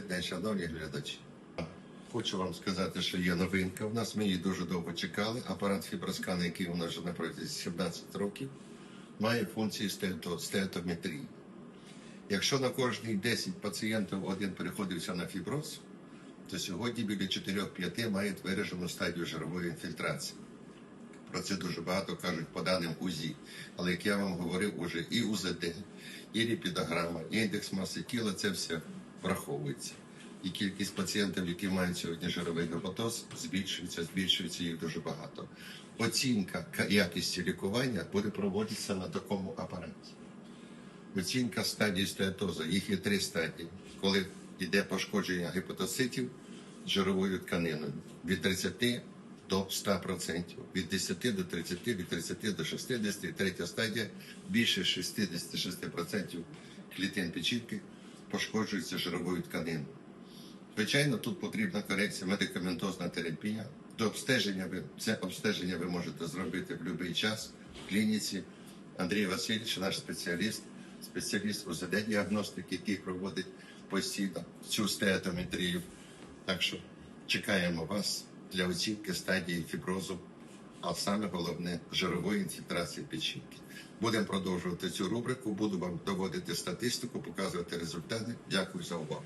День, шановні глядачі. Хочу вам сказати, що є новинка. У нас ми її дуже довго чекали. Апарат фіброскан, який у нас вже на протязі 17 років, має функції стеато- стеатометрії. Якщо на кожні 10 пацієнтів один переходився на фіброз, то сьогодні біля 4-5 мають виражену стадію жирової інфільтрації. Про це дуже багато кажуть по даним УЗІ. Але як я вам говорив, уже і УЗД, і ліпідограма, і індекс маси тіла це все враховується. І кількість пацієнтів, які мають сьогодні жировий гепатоз, збільшується, збільшується їх дуже багато. Оцінка ка- якості лікування буде проводитися на такому апараті. Оцінка стадії стеатозу. Їх є три стадії. Коли йде пошкодження гепатоцитів жировою тканиною від 30 до 100%, від 10 до 30, від 30 до 60, і третя стадія більше 66% клітин печінки пошкоджуються жировою тканиною. Звичайно, тут потрібна корекція, медикаментозна терапія. До обстеження ви це обстеження ви можете зробити в будь-який час в клініці. Андрій Васильович, наш спеціаліст, спеціаліст УЗД діагностики, який проводить постійно цю стеатометрію. Так що чекаємо вас для оцінки стадії фіброзу, а саме головне жирової інфільтрації печінки. Будемо продовжувати цю рубрику, буду вам доводити статистику, показувати результати. Дякую за увагу.